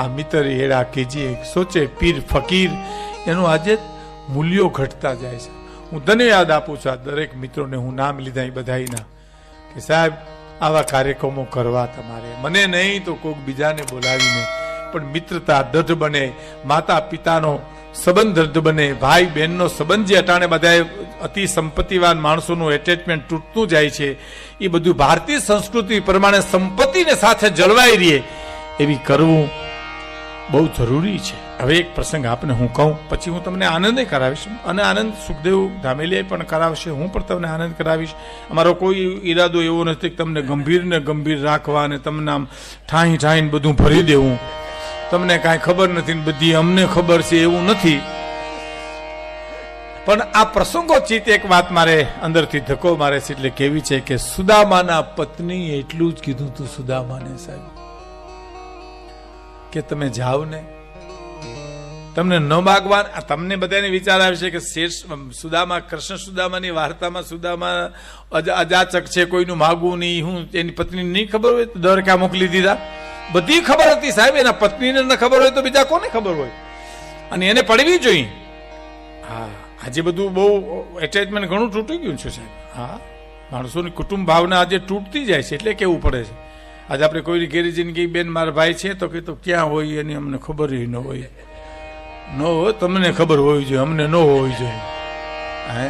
આ મિત્ર એડા એક સોચે પીર ફકીર, એનું આજે મૂલ્યો ઘટતા જાય છે. હું ધન્યવાદ આપું છું, આ દરેક મિત્રોને હું નામ લીધા એ બધાઈના કે સાહેબ, આવા કાર્યક્રમો કરવા તમારે. મને નહીં તો કોઈક બીજાને બોલાવીને, પણ મિત્રતા દઢ બને માતા પિતાનો સંબંધ દઢ બને ભાઈ બહેનનો સંબંધ જે અટાણે બધાએ અતિ સંપત્તિવાન માણસોનું એટેચમેન્ટ તૂટતું જાય છે, એ બધું ભારતીય સંસ્કૃતિ પ્રમાણે સંપત્તિને સાથે જળવાઈ રહે, એવી કરવું બહુ જરૂરી છે. હવે એક પ્રસંગ આપને હું કહું, પછી હું તમને આનંદે કરાવીશ. અને આનંદ સુખદેવ ધામેલીએ પણ કરાવશે, હું પણ તમને આનંદ કરાવીશ. અમારો કોઈ ઈરાદો એવો નથી કે તમને ગંભીર ને ગંભીર રાખવા અને તમને આમ ઠાહી ઠાહીને બધું ભરી દેવું. તમને કાંઈ ખબર નથી બધી અમને ખબર છે એવું નથી. પણ આ પ્રસંગોચિત એક વાત મારે અંદરથી ધક્કો મારે છે, એટલે કેવી છે કે સુદામાના પત્ની એટલું જ કીધું તું, સુદામાને સાહેબ. કે તમે જાઓ ને. તમને ન માગવા તમને બધાને વિચાર આવે છે કે શેષ સુદામા, કૃષ્ણ સુદામાની વાર્તામાં સુદામા અજ- અજાચક છે, કોઈનું માગવું નહીં, હું એની પત્નીને નહીં ખબર હોય તો દર ક્યાં મોકલી દીધા. બધી ખબર હતી સાહેબ, એના પત્નીને ન ખબર હોય તો બીજા કોને ખબર હોય? અને એને પડવી જોઈએ. હા, આજે બધું બહુ એટેચમેન્ટ ઘણું તૂટી ગયું છે સાહેબ. હા, માણસોની કુટુંબ ભાવના આજે તૂટતી જાય છે, એટલે કેવું પડે છે? આજે આપણે કોઈની ઘેરી જઈને બેન મારા ભાઈ છે તો કે તો ક્યાં હોય એની અમને ખબર ન હોય. ન હોય તમને ખબર હોવી જોઈએ, અમને ન હોવી જોઈએ. હે?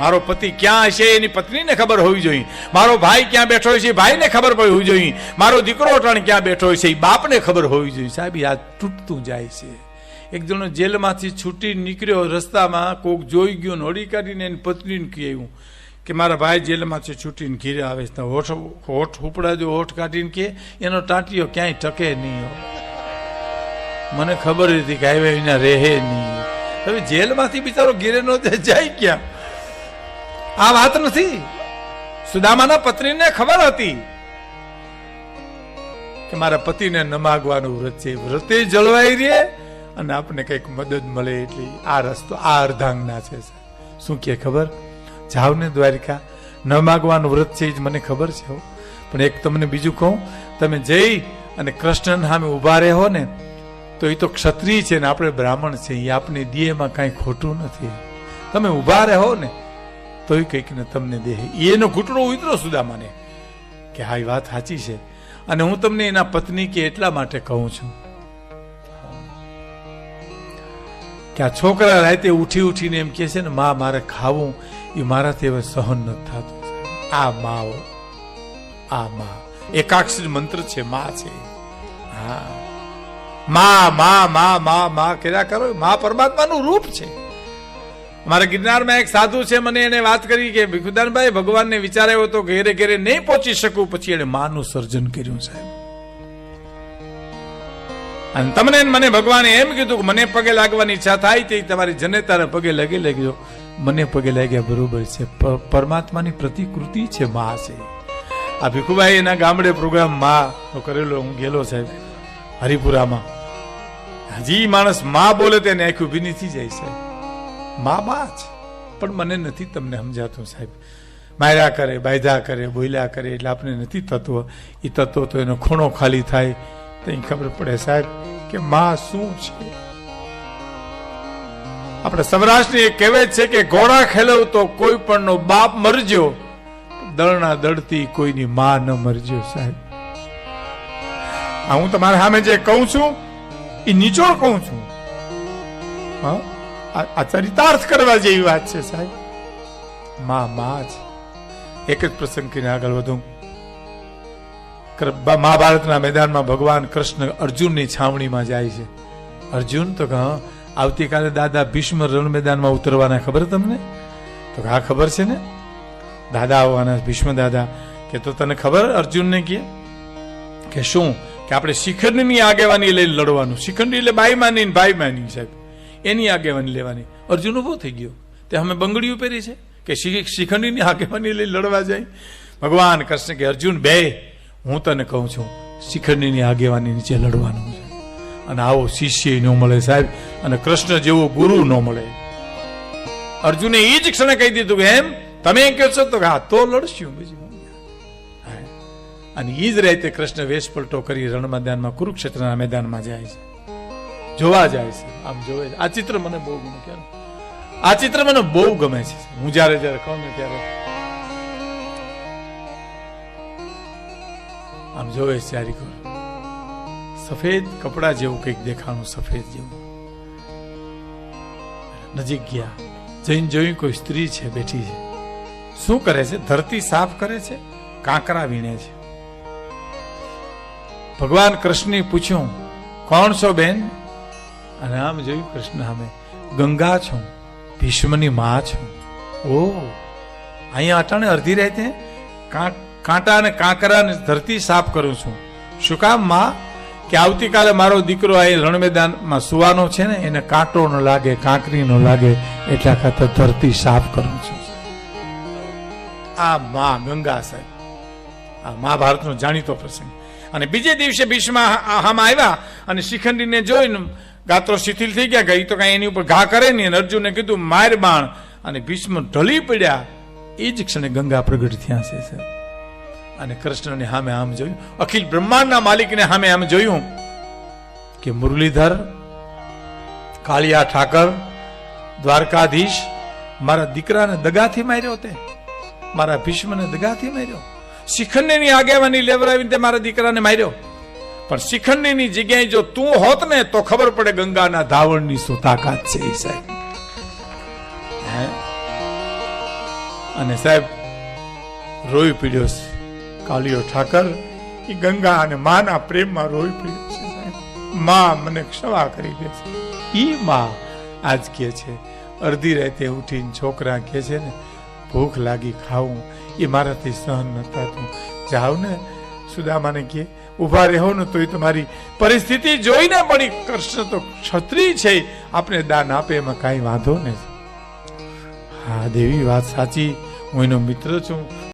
મારો પતિ ક્યાં હશે એની પત્નીને ખબર હોવી જોઈએ. મારો ભાઈ ક્યાં બેઠો હોય છે ભાઈને ખબર હોવી જોઈએ. મારો દીકરો અટાણ ક્યાં બેઠો હોય છે એ બાપને ખબર હોવી જોઈએ. સાહેબ આ તૂટતું જાય છે. એક જણો જેલમાંથી છૂટી નીકળ્યો રસ્તામાં, કોક જોઈ ગયો ને હળી કાઢીને એની પત્નીને કહ્યું કે મારા ભાઈ જેલમાંથી છૂટીને ઘીરે આવે છે. તો હોઠ હોઠ ઉપડાજો, હોઠ કાઢીને કે એનો ટાંટિયો ક્યાંય ટકે નહીં મને ખબર હતી કે હાઈવે વિના રહે નહીં હવે જેલમાંથી બિચારો ઘીરે નો જાય ક્યાં? આ વાત નથી. સુદામાના પત્નીને ખબર હતી કે મારા પતિને ન માગવાનું વ્રત છે. વ્રતે જળવાઈ રહે અને આપણને કંઈક મદદ મળે એટલી આ રસ્તો, આ અર્ધાંગના છે શું કે ખબર? જાવ ને દ્વારિકા, ન માગવાનું વ્રત છે એ જ મને ખબર છે. પણ એક તમને બીજું કહું, તમે જઈ અને કૃષ્ણ સામે ઊભા રહો ને, તો એ તો ક્ષત્રિય છે ને, આપણે બ્રાહ્મણ છે, એ આપણે દેહમાં કાંઈ ખોટું નથી. તમે ઊભા રહો ને, તોય કંઈક ને તમને દેહ. એનો ઘૂંટડો ઉતરો સુદામાને કે હા, એ વાત સાચી છે. અને હું તમને એના પત્ની કે એટલા માટે કહું છું. કે આ છોકરા રાતે ઉઠી ઉઠીને એમ કહે છે ને, મા, મારે ખાવું. એ મારાથી હવે સહન નથી થતું આ માઓ આ મા. એકાક્ષર મંત્ર છે, મા છે. હા. મા મા મા મા મા, કર્યા કરો. મા પરમાત્માનું રૂપ છે. મારા ગિરનારમાં એક સાધુ છે, મને એને વાત કરી કે, ભીખુદાનભાઈ, ભગવાનને વિચાર તો ઘેરે ઘેરે નહીં પહોંચી શકું. પછી એને માનું સર્જન કર્યું, સાહેબ. અને તમને મને ભગવાને એમ કીધું કે મને પગે લાગવાની ઈચ્છા થાય તે તમારી જનેતાને પગે લગી લાગ્યો મને પગે લાગ્યા બરોબર છે. પરમાત્માની પ્રતિકૃતિ છે મા છે. આ ભીખુભાઈ એના ગામડે પ્રોગ્રામ મા કરેલો હું ગયેલો સાહેબ, હરિપુરામાં. હજી માણસ મા બોલે તેને આખું ઊભી નથી જાય સાહેબ. મા બા છે પણ મને નથી તમને સમજાતું સાહેબ. માર્યા કરે બાયધા કરે, બોલ્યા કરે એટલે આપણે નથી તત્વ એ તત્વ તો એનો ખૂણો ખાલી થાય તો ખબર પડે સાહેબ. કે માં શું છે? આપણે સૌરાષ્ટ્રની એ કહેવત છે કે ઘોડા ખેલવ તો કોઈ પણ નો બાપ મરજો દળના દળતી કોઈની માં ન મરજો સાહેબ. આ હું તમારા સામે જે કહું છું એ નીચોડ કહું છું. આ ચરિતાર્થ કરવા જેવી વાત છે સાહેબ. માં માં જ. એક જ પ્રસંગ કરીને આગળ વધું. મહાભારતના મેદાનમાં ભગવાન કૃષ્ણ અર્જુનની છાવણીમાં જાય છે. અર્જુન, તો કે હા, આવતીકાલે દાદા ભીષ્મ રણ મેદાનમાં ઉતરવાના ખબર તમને? તો હા, ખબર છે ને? દાદા આવવાના ભીષ્મ દાદા. કે તો તને ખબર અર્જુનને કે? કે શું? કે આપણે શિખંડની આગેવાની લઈને લડવાનું. શિખંડ એટલે બાઈ માની ભાઈ માની સાહેબ. એની આગેવાની લેવાની. અર્જુન ઊભો થઈ ગયો. તે અમે બંગડીઓ પહેરી છે. કે શિખંડીની આગેવાની લઈ લડવા જાય. ભગવાન કૃષ્ણ કે, અર્જુન, બે. હું તને કહું છું શિખંડીની આગેવાની નીચે લડવાનું છે. અને આવો શિષ્ય ન મળે સાહેબ, અને કૃષ્ણ જેવો ગુરુ ન મળે. અર્જુને એ જ ક્ષણે કહી દીધું કે એમ તમે કહો છો તો હા, તો લડશું બીજું. અને એ જ રીતે કૃષ્ણ વેશ પલટો કરી રણ મેદાનમાં કુરુક્ષેત્રના મેદાનમાં જાય છે. જોવા જાય છે. આમ જોવે આ ચિત્ર મને બહુ ગમે કેમ આ ચિત્ર મને બહુ ગમે છે. હું જ્યારે જ્યારે કહું ત્યારે આમ જોવે ચારી કોર સફેદ કપડા જેવું કંઈક દેખાણું સફેદ જેવું. નજીક ગયા. જઈને જોયું કોઈ સ્ત્રી છે, બેઠી છે. શું કરે છે? ધરતી સાફ કરે છે? કાંકરા વીણે છે. ભગવાન કૃષ્ણે પૂછ્યું, કોણ છો બેન? અને આમ જોયું કૃષ્ણ સામે ગંગા છું, ભીષ્મની મા છું. ઓ અહીંયા અટાણે અડધી રાતે કાં- કાંટા અને કાંકરાને ધરતી સાફ કરું છું. શું કામ, માં? કે આવતીકાલે મારો દીકરો આ રણ મેદાનમાં સુવાનો છે ને, એને કાંટો ન લાગે, કાંકરી ન લાગે, એટલા ખાતર ધરતી સાફ કરું છું. આ માં ગંગા સાહેબ. આ મહાભારતનો જાણીતો પ્રસંગ. અને બીજે દિવસે ભીષ્મ હામ આવ્યા અને શિખંડીને જોઈને ગાત્રો શિથિલ થઈ ગયા ગઈ તો કાંઈ એની ઉપર ઘા કરે નહીં. અને અર્જુને કીધું, માર બાણ. અને ભીષ્મ ઢળી પડ્યા. એ જ ક્ષણે ગંગા પ્રગટ થયા છે, સાહેબ. અને કૃષ્ણને સામે આમ જોયું. અખિલ બ્રહ્માંડના માલિકને સામે આમ જોયું કે મુરલીધર, કાળિયા ઠાકર, દ્વારકાધીશ, મારા દીકરાને દગાથી માર્યો તે. મારા ભીષ્મને દગાથી માર્યો. શિખંડીની આગેવાની લેવરાવીને તે મારા દીકરાને માર્યો. પણ શિખંડીની જગ્યાએ જો તું હોત ને, તો ખબર પડે ગંગાના ધાવણની શું તાકાત છે સાહેબ. અને સાહેબ રોઈ પીડ્યો છે કાલિયો ઠાકર એ ગંગા અને માના પ્રેમમાં રોઈ પીડ્યો છે માં મને ક્ષમા કરી દે છે. એ માં આજ કે છે, અડધી રાતે ઉઠીને છોકરા કે છે ને, ભૂખ લાગી ખાવું એ મારાથી સહન ન થતું. જાવ ને. સુદામાને કે ઊભા રહો ને તોય તમારી પરિસ્થિતિ જોઈને પણ કૃષ્ણ તો ક્ષત્રિય છે. આપણે દાન આપે, એમાં કાંઈ વાંધો નથી હા, દેવી, વાત સાચી. હું એનો મિત્ર છું.